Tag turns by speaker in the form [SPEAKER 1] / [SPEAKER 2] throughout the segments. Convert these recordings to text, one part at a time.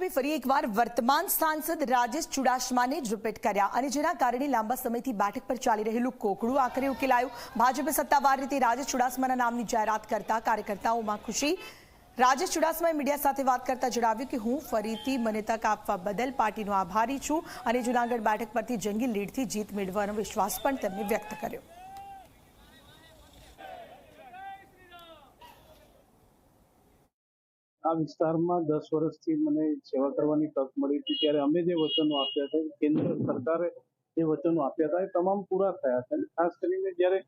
[SPEAKER 1] ભાજપે ફરી એકવાર વર્તમાન સાંસદ રાજેશ ચુડાસમાને જ રિપીટ કર્યા અને જેના કારણે લાંબા સમયથી બેઠક પર ચાલી રહેલું કોકડું આખરે ઉકેલાયું. ભાજપે સત્તાવાર રીતે રાજેશ ચુડાસમાના નામની જાહેરાત કરતા કાર્યકર્તાઓમાં ખુશી. રાજેશ ચુડાસમાએ મીડિયા સાથે વાત કરતા જણાવ્યું કે, હું ફરીથી મને તક આપવા બદલ પાર્ટીનો આભારી છું અને જૂનાગઢ બેઠક પરથી જંગી લીડથી જીત મેળવવાનો વિશ્વાસ પણ તેમણે વ્યક્ત કર્યો.
[SPEAKER 2] આ વિસ્તારમાં દસ વર્ષથી મને સેવા કરવાની તક મળી હતી. ત્યારે અમે જે વચનો આપ્યા હતા કેન્દ્ર સરકારે જે વચનો આપ્યા હતા, એ તમામ પૂરા થયા છે. ખાસ કરીને જ્યારે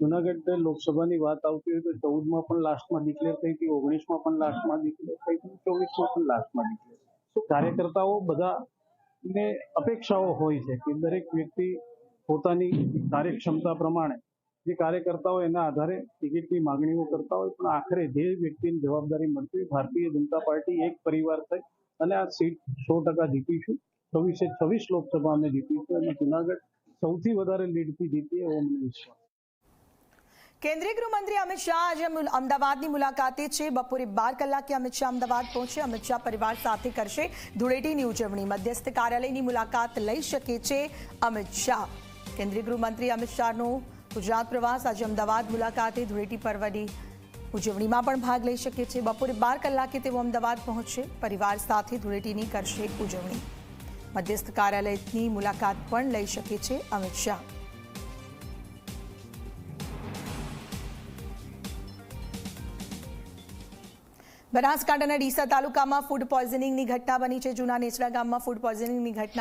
[SPEAKER 2] જુનાગઢ લોકસભાની વાત આવતી હોય તો ચૌદમાં પણ લાસ્ટમાં ડિક્લેર થઈ હતી, ઓગણીસમાં પણ લાસ્ટમાં ડિક્લેર થઈ હતી, ચોવીસમાં પણ લાસ્ટમાં ડિક્લેર તો કાર્યકર્તાઓ બધા ને અપેક્ષાઓ હોય છે કે દરેક વ્યક્તિ પોતાની કાર્યક્ષમતા પ્રમાણે જે કાર્યકર્તાઓ એના આધારે ટિકિટની માંગણીઓ કરતા હોય, પણ આખરે જે વ્યક્તિની જવાબદારી મળતી ભારતીય જનતા પાર્ટી એક પરિવાર થઈ અને આ સીટ સો ટકા જીતીશું. છવ્વીસે છવ્વીસ લોકસભા અમે જીતીશું અને જુનાગઢ સૌથી વધારે લીડથી જીતીએ એવો મને વિશ્વાસ.
[SPEAKER 1] કેન્દ્રીય ગૃહમંત્રી અમિત શાહ આજે અમદાવાદની મુલાકાતે છે. બપોરે બાર કલાકે અમિત શાહ અમદાવાદ પહોંચે. અમિત શાહ પરિવાર સાથે કરશે ધૂળેટીની ઉજવણી. મધ્યસ્થ કાર્યાલયની મુલાકાત લઈ શકે છે અમિત શાહ. કેન્દ્રીય ગૃહમંત્રી અમિત શાહનો ગુજરાત પ્રવાસ આજે અમદાવાદ મુલાકાતે ધૂળેટી પર્વની ઉજવણીમાં પણ ભાગ લઈ શકે છે. બપોરે બાર કલાકે તેઓ અમદાવાદ પહોંચશે. પરિવાર સાથે ધૂળેટીની કરશે ઉજવણી. મધ્યસ્થ કાર્યાલયની મુલાકાત પણ લઈ શકે છે અમિત શાહ. બનાસકાંઠાના ડીસા તાલુકામાં ફૂડ પોઈઝનિંગની ઘટના બની છે. જૂના નેચરા ગામમાં ફૂડ પોઈઝનિંગની ઘટના